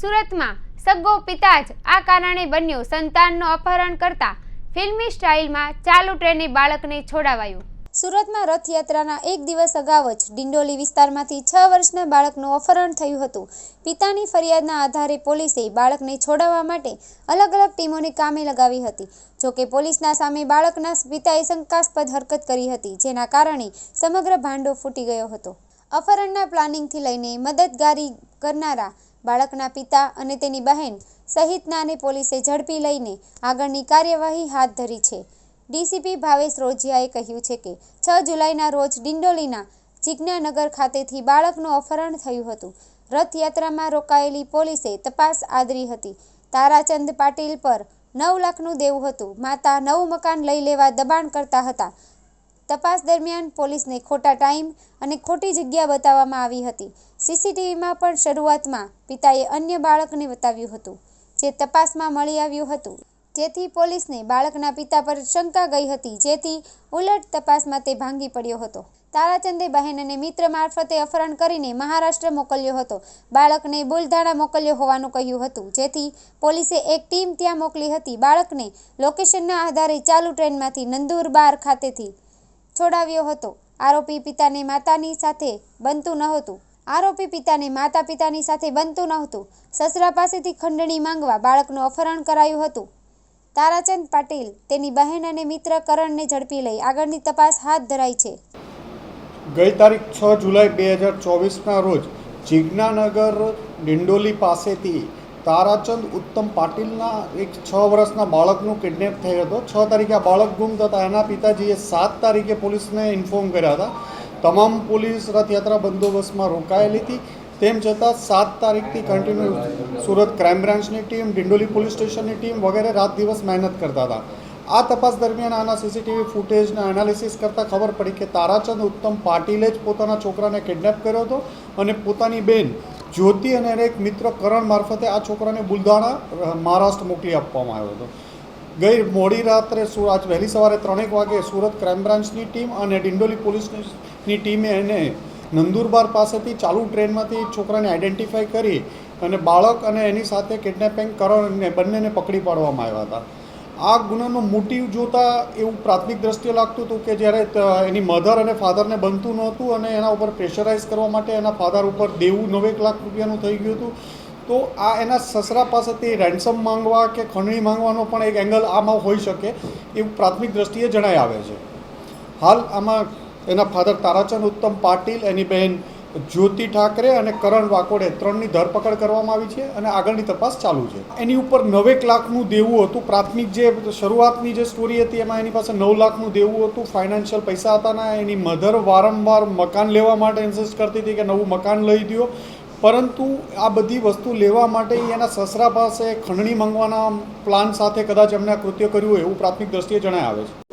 સુરતમાં સગ્ગો પિતા જ આ કારણે બન્યો સંતાનનું અપહરણ કરતા ફિલ્મી સ્ટાઇલમાં ચાલુ ટ્રેને બાળકને છોડાવાયું. સુરતમાં રથયાત્રાના એક દિવસ અગાઉ જ ડિંડોલી વિસ્તારમાંથી છ વર્ષના બાળકનું અપહરણ થયું હતું. પિતાની ફરિયાદના આધારે પોલીસે બાળકને છોડાવવા માટે અલગ અલગ ટીમોને કામે લગાવી હતી. જોકે પોલીસના સામે બાળકના પિતાએ શંકાસ્પદ હરકત કરી હતી, જેના કારણે સમગ્ર ભાંડો ફૂટી ગયો હતો. અપહરણના પ્લાનિંગથી લઈને મદદગારી કરનારા બાળકના પિતા અને તેની બહેન સહિતનાને પોલીસે ઝડપી લઈને આગળની કાર્યવાહી હાથ ધરી છે. ડીસીપી ભાવેશ રોજિયાએ કહ્યું છે કે છ જુલાઈના રોજ ડિંડોલીના જિજ્ઞાનગર ખાતેથી બાળકનું અપહરણ થયું હતું. રથયાત્રામાં રોકાયેલી પોલીસે તપાસ આદરી હતી. તારાચંદ પાટીલ પર નવ લાખનું દેવું હતું. માતા નવું મકાન લઈ લેવા દબાણ કરતા હતા. તપાસ દરમિયાન પોલીસને ખોટા ટાઈમ અને ખોટી જગ્યા બતાવવામાં આવી હતી. સીસીટીવીમાં પણ શરૂઆતમાં પિતાએ અન્ય બાળકને બતાવ્યું હતું, જે તપાસમાં મળી આવ્યું હતું. જેથી પોલીસને બાળકના પિતા પર શંકા ગઈ હતી, જેથી ઉલટ તપાસમાં તે ભાંગી પડ્યો હતો. તારાચંદે બહેન અને મિત્ર મારફતે અપહરણ કરીને મહારાષ્ટ્ર મોકલ્યો હતો. બાળકને બુલધાણા મોકલ્યો હોવાનું કહ્યું હતું, જેથી પોલીસે એક ટીમ ત્યાં મોકલી હતી. બાળકને લોકેશનના આધારે ચાલુ ટ્રેનમાંથી નંદુરબાર ખાતેથી છોડાવ્યો હતો. આરોપી પિતાને માતાની સાથે બનતું નહોતું. આરોપી પિતાને માતા પિતાની સાથે બનતું નહોતું. સસરા પાસેથી ખંડણી માંગવા બાળકનું અપહરણ કરાયું હતું. તારાચંદ પાટીલ તેની બહેન અને મિત્ર કરણને ઝડપી લઈ આગળની તપાસ હાથ ધરાઈ છે. ગઈ તારીખ છ જુલાઈ બે હજાર ચોવીસના રોજ જિજ્ઞાનગર, ડિંડોલી પાસેથી તારાચંદ ઉત્તમ પાટીલના એક છ વર્ષના બાળકનું કિડનેપ થયો હતો. છ તારીખે આ બાળક ગુમ થતા એના પિતાજીએ સાત તારીખે પોલીસને ઇન્ફોર્મ કર્યા હતા. તમામ પોલીસ રથયાત્રા બંદોબસ્તમાં રોકાયેલી હતી. તેમ છતાં સાત તારીખથી કન્ટિન્યુ સુરત ક્રાઇમ બ્રાન્ચની ટીમ, ડિંડોલી પોલીસ સ્ટેશનની ટીમ વગેરે રાત દિવસ મહેનત કરતા હતા. આ તપાસ દરમિયાન આના સીસીટીવી ફૂટેજના એનાલિસિસ કરતાં ખબર પડી કે તારાચંદ ઉત્તમ પાટીલે જ પોતાના છોકરાને કિડનેપ કર્યો હતો અને પોતાની બેન જ્યોતિ અને એના એક મિત્ર કરણ મારફતે આ છોકરાને બુલધાણા મહારાષ્ટ્ર મોકલી આપવામાં આવ્યો હતો. ગઈ મોડી રાત્રે આજ વહેલી સવારે ત્રણેક વાગે સુરત ક્રાઇમ બ્રાન્ચની ટીમ અને ડિંડોલી પોલીસની ટીમે એને નંદુરબાર પાસેથી ચાલુ ટ્રેનમાંથી છોકરાને આઈડેન્ટિફાઈ કરી અને બાળક અને એની સાથે કિડનેપિંગ કરણને બંનેને પકડી પાડવામાં આવ્યા હતા. આ ગુનાનો મોટિવ જોતા એવું પ્રાથમિક દ્રષ્ટિએ લાગતું હતું કે જ્યારે એની મધર અને ફાધરને બનતું નહોતું અને એના ઉપર પ્રેશરાઇઝ કરવા માટે એના ફાધર ઉપર દેવું નવેક લાખ રૂપિયાનું થઈ ગયું હતું, તો આ એના સસરા પાસેથી રેન્સમ માંગવા કે ખંડણી માંગવાનો પણ એક એંગલ આમાં હોઈ શકે એવું પ્રાથમિક દ્રષ્ટિએ જણાઈ આવે છે. હાલ આમાં એના ફાધર તારાચંદ ઉત્તમ પાટીલ, એની બહેન જ્યોતિ ઠાકરે અને કરણ વાકોડે ત્રણની ધરપકડ કરવામાં આવી છે અને આગળની તપાસ ચાલુ છે. એની ઉપર નવેક લાખનું દેવું હતું. પ્રાથમિક જે શરૂઆતની જે સ્ટોરી હતી, એમાં એની પાસે નવ લાખનું દેવું હતું. ફાઇનાન્શિયલ પૈસા હતા ને એની મધર વારંવાર મકાન લેવા માટે ઇન્સિસ્ટ કરતી હતી કે નવું મકાન લઈ દો પરંતુ આ બધી વસ્તુ લેવા માટે એના સસરા પાસે ખંડણી માંગવાના પ્લાન સાથે કદાચ એમને આ કૃત્ય કર્યું એવું પ્રાથમિક દ્રષ્ટિએ જણાય આવે છે.